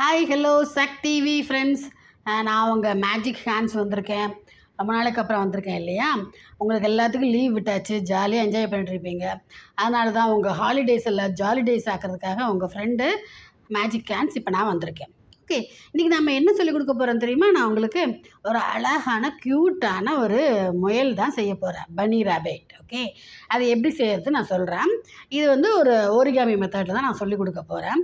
Hi hello சக் TV friends நான் உங்கள் மேஜிக் ஹேண்ட்ஸ் வந்திருக்கேன். ரொம்ப நாளைக்கு அப்புறம் வந்திருக்கேன் இல்லையா? உங்களுக்கு எல்லாத்துக்கும் லீவ் விட்டாச்சு. ஜாலியாக என்ஜாய் பண்ணிட்டுருப்பீங்க அதனால தான் உங்கள் ஹாலிடேஸ் எல்லாம் ஜாலிடேஸ் ஆக்கிறதுக்காக உங்கள் ஃப்ரெண்டு மேஜிக் ஹேண்ட்ஸ் இப்போ நான் வந்திருக்கேன். ஓகே. இன்றைக்கி நம்ம என்ன சொல்லிக் கொடுக்க போகிறோம் தெரியுமா? நான் உங்களுக்கு ஒரு அழகான க்யூட்டான ஒரு முயல் தான் செய்ய போகிறேன் பனி ரேபிட் ஓகே அது எப்படி செய்யறது நான் சொல்கிறேன் இது வந்து ஒரு ஓரிகாமி மெத்தடில் தான் நான் சொல்லிக் கொடுக்க போகிறேன்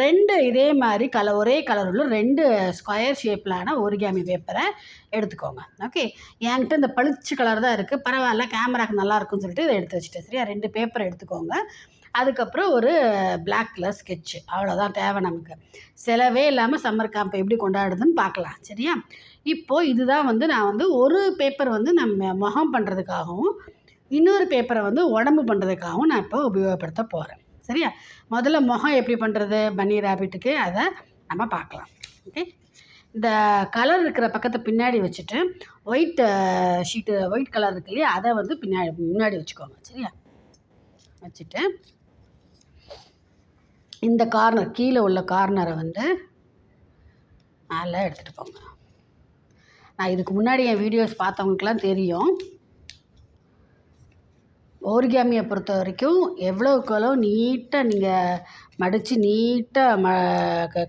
ரெண்டு இதே மாதிரி கலர் ஒரே கலர் உள்ள ரெண்டு ஸ்கொயர் ஷேப்பிலான ஓரிகாமி பேப்பரை எடுத்துக்கோங்க ஓகே என்கிட்ட இந்த பளிச்சு கலர் தான் இருக்குது பரவாயில்ல கேமராக்கு நல்லா இருக்கும்னு சொல்லிட்டு இதை எடுத்து வச்சுட்டேன் சரியா? ரெண்டு பேப்பர் எடுத்துக்கோங்க. அதுக்கப்புறம் ஒரு பிளாக் கலர் ஸ்கெட்சு அவ்வளோதான் தேவை நமக்கு. செலவே இல்லாமல் சம்மர் கேம்ப் எப்படி கொண்டாடுதுன்னு பார்க்கலாம். சரியா? இப்போது இதுதான் வந்து நான் வந்து ஒரு பேப்பர் வந்து நம்ம முகம் பண்ணுறதுக்காகவும் இன்னொரு பேப்பரை வந்து உடம்பு பண்ணுறதுக்காகவும் நான் இப்போ உபயோகப்படுத்த போகிறேன் சரியா? முதல்ல முகம் எப்படி பண்ணுறது பன்னி ராபிட்டுக்கு அதை நம்ம பார்க்கலாம். ஓகே இந்த கலர் இருக்கிற பக்கத்தை பின்னாடி வச்சுட்டு ஒயிட் ஷீட்டு ஒயிட் கலர் இருக்கு இல்லையா? அதை வந்து பின்னாடி முன்னாடி வச்சுக்கோங்க. சரியா? வச்சுட்டு இந்த கார்னர் கீழே உள்ள கார்னரை வந்து மேலே எடுத்துகிட்டு போங்க. நான் இதுக்கு முன்னாடி என் வீடியோஸ் பார்த்தவங்களுக்குலாம் தெரியும். ஓரிகாமியை பொறுத்த வரைக்கும் எவ்வளோக்கு எவ்வளோ நீட்டாக நீங்கள் மடித்து நீட்டாக ம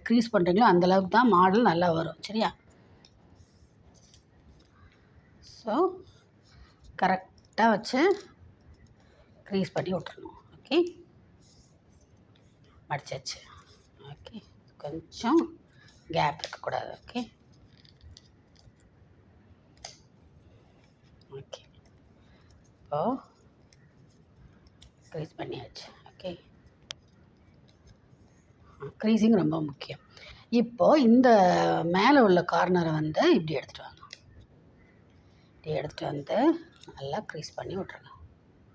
க்ரீஸ் பண்ணுறீங்களோ அந்தளவுக்கு தான் மாடல் நல்லா வரும். சரியா? ஸோ கரெக்டாக வச்சு க்ரீஸ் பண்ணி விட்டுறணும். ஓகே மடிச்சாச்சு ஓகே கொஞ்சம் கேப் இருக்கக்கூடாது ஓகே ஓகே இப்போது க்ரீஸ் பண்ணியாச்சு ஓகே க்ரீஸிங் ரொம்ப முக்கியம். இப்போது இந்த மேலே உள்ள கார்னரை வந்து இப்படி எடுத்துகிட்டு வாங்க. இப்படி எடுத்துகிட்டு வந்து நல்லா க்ரீஸ் பண்ணி விட்ருங்க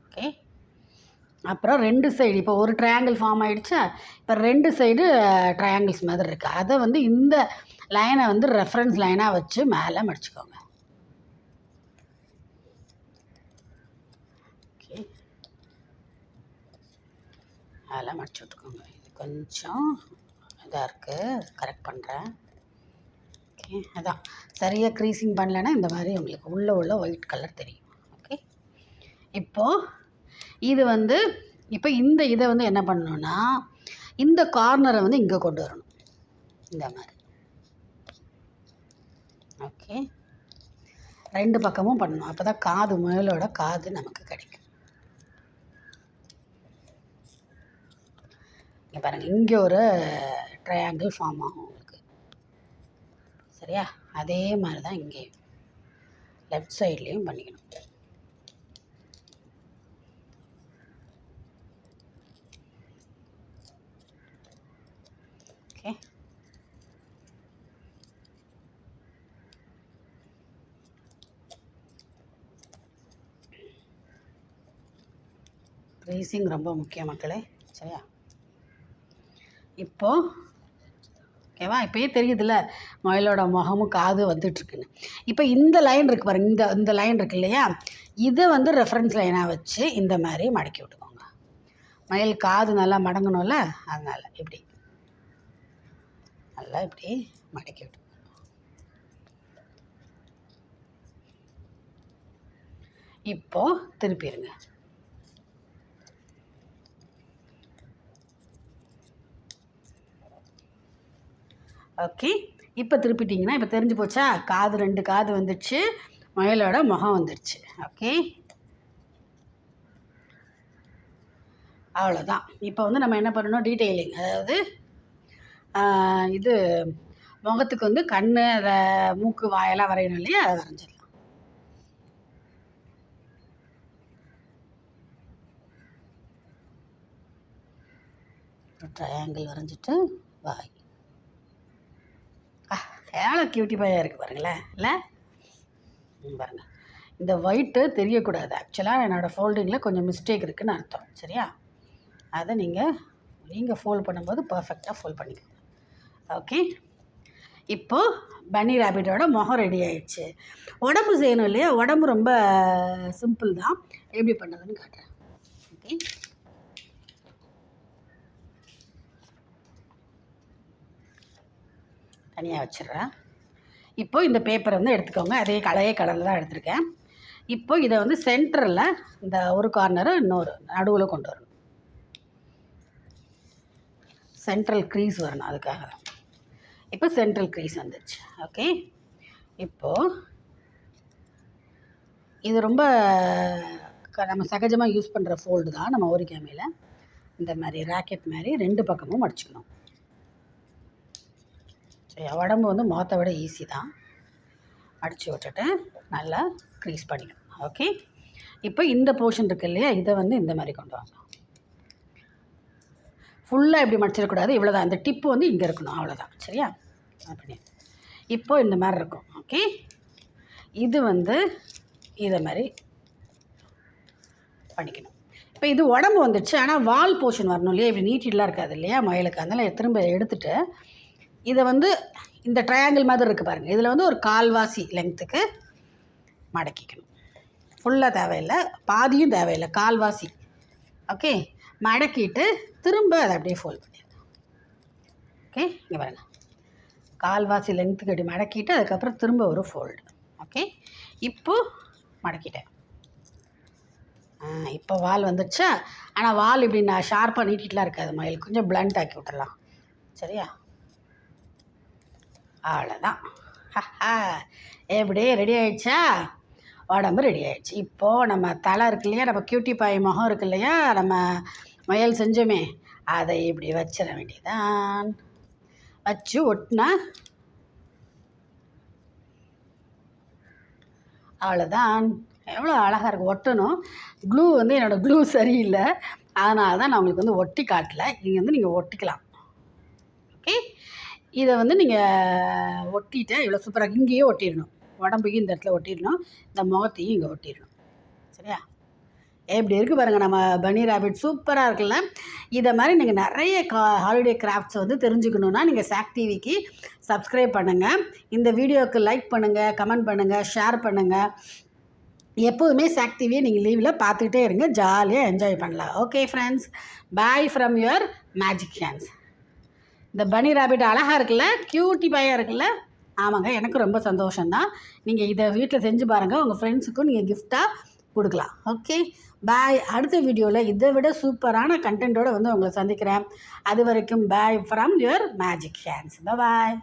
ஓகே அப்புறம் ரெண்டு சைடு இப்போ ஒரு ட்ரையாங்கிள் ஃபார்ம் ஆகிடுச்சா இப்போ ரெண்டு சைடு ட்ரையாங்கிள்ஸ் மாதிரி இருக்குது அதை வந்து இந்த லைனை வந்து ரெஃபரன்ஸ் லைனாக வச்சு மேலே மடிச்சுக்கோங்க. ஓகே மேலே மடிச்சு விட்டுக்கோங்க. இது கொஞ்சம் இதாக இருக்குது கரெக்ட் பண்ணுறேன் ஓகே அதான். சரியாக க்ரீசிங் பண்ணலைன்னா இந்த மாதிரி உங்களுக்கு உள்ளே உள்ள ஒயிட் கலர் தெரியும். ஓகே இப்போது இது வந்து இப்போ இந்த இதை வந்து என்ன பண்ணணும்னா இந்த கார்னரை வந்து இங்கே கொண்டு வரணும். இந்த மாதிரி. ஓகே ரெண்டு பக்கமும் பண்ணணும். அப்போ தான் காது முயலோட காது நமக்கு கிடைக்கும். இங்கே பாருங்கள் இங்கே ஒரு ட்ரையாங்கிள் ஃபார்ம் ஆகும் உங்களுக்கு. சரியா? அதே மாதிரி தான் இங்கேயும் லெஃப்ட் சைட்லேயும் பண்ணிக்கணும். ஓகே. க்ரீசிங் ரொம்ப முக்கியம் மக்களே சரியா? இப்போது ஓகேவா? இப்போயே தெரியுதுல்ல மயிலோட முகமும் காது வந்துட்டுருக்குன்னு. இப்போ இந்த லைன் இருக்குது பாருங்க இந்த இந்த லைன் இருக்கு இல்லையா? இதை வந்து ரெஃபரன்ஸ் லைனாக வச்சு இந்த மாதிரி மடக்கி விட்டுக்கோங்க. மயில் காது நல்லா மடங்கணும்ல அதனால் இப்படி. நல்லா இப்படி மடக்கி விட்டு. இப்போ திருப்பிடுங்க ஓகே. இப்போ திருப்பிட்டிங்கன்னா இப்போ தெரிஞ்சு போச்சா? காது ரெண்டு காது வந்துடுச்சு. முயலோட முகம் வந்துடுச்சு. ஓகே. அவ்வளோதான் இப்போ வந்து நம்ம என்ன பண்ணணும்? டீட்டெயிலிங் அதாவது இது முகத்துக்கு வந்து கண் அதை மூக்கு வாயெல்லாம் வரையணும் இல்லையா? அதை வரைஞ்சிடலாம். ட்ரையாங்கிள் வரைஞ்சிட்டு வாய். எவ்வளோ கியூட்டி பாயாக இருக்குது பாருங்களேன் இல்லை? பாருங்கள் இந்த ஒயிட்டு தெரியக்கூடாது. ஆக்சுவலாக என்னோடய ஃபோல்டிங்கில் கொஞ்சம் மிஸ்டேக் இருக்குதுன்னு அர்த்தம். சரியா? அதை நீங்கள் நீங்கள் ஃபோல்ட் பண்ணும்போது பர்ஃபெக்டாக ஃபோல்ட் பண்ணிக்கோங்க. ஓகே. இப்போது பன்னி ரேபிட்டோட முகம் ரெடி ஆயிடுச்சு. உடம்பு செய்யணும் இல்லையா? உடம்பு ரொம்ப சிம்பிள் தான். எப்படி பண்ணுறதுன்னு காட்டுறேன். ஓகே. தனியாக வச்சிடுறேன். இப்போது இந்த பேப்பர் வந்து எடுத்துக்கோங்க. அதே கலையே கலரில் தான் எடுத்திருக்கேன். இப்போ இதை வந்து சென்டரில் இந்த ஒரு கார்னரும் இன்னொரு நடுவில் கொண்டு வரணும். சென்ட்ரல் க்ரீஸ் வரணும் அதுக்காக தான். இப்போ சென்ட்ரல் க்ரீஸ் வந்துடுச்சு ஓகே இப்போது இது ரொம்ப க- நம்ம சகஜமாக யூஸ் பண்ணுற ஃபோல்டு தான் நம்ம ஓரிக்காமையில் இந்த மாதிரி ராக்கெட் மாதிரி ரெண்டு பக்கமும் மடிச்சுக்கணும் சரி உடம்பு வந்து மொத்த விட ஈஸி தான். அடித்து விட்டுட்டு நல்லா க்ரீஸ் பண்ணிக்கணும். ஓகே இப்போ இந்த போர்ஷன் இருக்கு இல்லையா? இதை வந்து இந்த மாதிரி கொண்டு வாங்க. ஃபுல்லாக இப்படி மடிச்சிடக்கூடாது இவ்வளோதான் இந்த டிப்பு வந்து இங்கே இருக்கணும். அவ்வளோதான் சரியா? அப்படி. இப்போ இந்த மாதிரி இருக்கும். ஓகே இது வந்து இதை மாதிரி பண்ணிக்கணும். இப்போ இது உடம்பு வந்துடுச்சு. ஆனால் வால் போர்ஷன் வரணும் இல்லையா? இப்படி நீட்டிலாம் இருக்காது இல்லையா? மயிலுக்கு. அதனால் திரும்ப எடுத்துட்டு இதை வந்து இந்த ட்ரையாங்கிள் மாதிரி இருக்குது பாருங்கள் இதில் வந்து ஒரு கால்வாசி லெங்க்த்துக்கு மடக்கிக்கணும். ஃபுல்லாக தேவையில்லை. பாதியும் தேவையில்லை. கால்வாசி. ஓகே மடக்கிட்டு திரும்ப அதை அப்படியே ஃபோல்ட் பண்ணிடணும் ஓகே இங்கே பாருங்கள் கால்வாசி லெங்க்த்துக்கு அப்படி மடக்கிட்டு அதுக்கப்புறம் திரும்ப ஒரு ஃபோல்டு ஓகே இப்போ மடக்கிட்டேன். ஆ, இப்போ வால் வந்துடுச்சா ஆனால் வால் இப்படி நான் ஷார்ப்பாக நீட்டிட்டுலாம் இருக்காது மயில். கொஞ்சம் பிளண்ட் ஆக்கி விட்டுடலாம். சரியா? அவ்வளோதான் ஹஹா எப்படி ரெடி ஆயிடுச்சா? உடம்பு ரெடி ஆயிடுச்சு. இப்போது நம்ம தலை இருக்கு இல்லையா? நம்ம கியூட்டி பாய் முகம் இருக்கு இல்லையா? நம்ம முயல் செஞ்சோமே அதை இப்படி வச்சிட வேண்டியதான் வச்சு ஒட்டினா அவ்வளோதான் எவ்வளோ அழகாக இருக்குது ஒட்டணும். க்ளூ வந்து என்னோடய க்ளூ சரியில்லை. அதனால தான் நான் உங்களுக்கு வந்து ஒட்டி காட்டல. இங்கே வந்து நீங்கள் ஒட்டிக்கலாம். ஓகே இதை வந்து நீங்கள் ஒட்டிட்டு இவ்வளோ சூப்பராக இங்கேயே ஒட்டிடணும். உடம்புக்கு இந்த இடத்துல ஒட்டிடணும். இந்த முகத்தையும் இங்கே ஒட்டிடணும். சரியா? எப்படி இருக்குது பாருங்கள் நம்ம பனி ராபிட் சூப்பராக இருக்குல்ல? இதை மாதிரி நீங்கள் நிறைய கா ஹாலிடே கிராஃப்ட்ஸ் வந்து தெரிஞ்சுக்கணுன்னா நீங்கள் சாக் டிவிக்கு சப்ஸ்கிரைப் பண்ணுங்கள் இந்த வீடியோவுக்கு லைக் பண்ணுங்கள் கமெண்ட் பண்ணுங்கள் ஷேர் பண்ணுங்கள் எப்போதுமே சாக் டிவியை நீங்கள் லீவில் பார்த்துக்கிட்டே இருங்க. ஜாலியாக என்ஜாய் பண்ணலாம். Okay friends bye from your magic hands இந்த பனி ராபிட் அழகாக இருக்குல்ல? க்யூட்டி பையாக இருக்குல்ல? ஆமாங்க எனக்கு ரொம்ப சந்தோஷம்தான். நீங்கள் இதை வீட்டில் செஞ்சு பாருங்கள் உங்கள் ஃப்ரெண்ட்ஸுக்கும் நீங்கள் கிஃப்டாக கொடுக்கலாம். ஓகே பாய் அடுத்த வீடியோவில் இதை விட சூப்பரான கண்டென்ட்டோடு வந்து உங்களை சந்திக்கிறேன். அது வரைக்கும் bye from your magic hands bye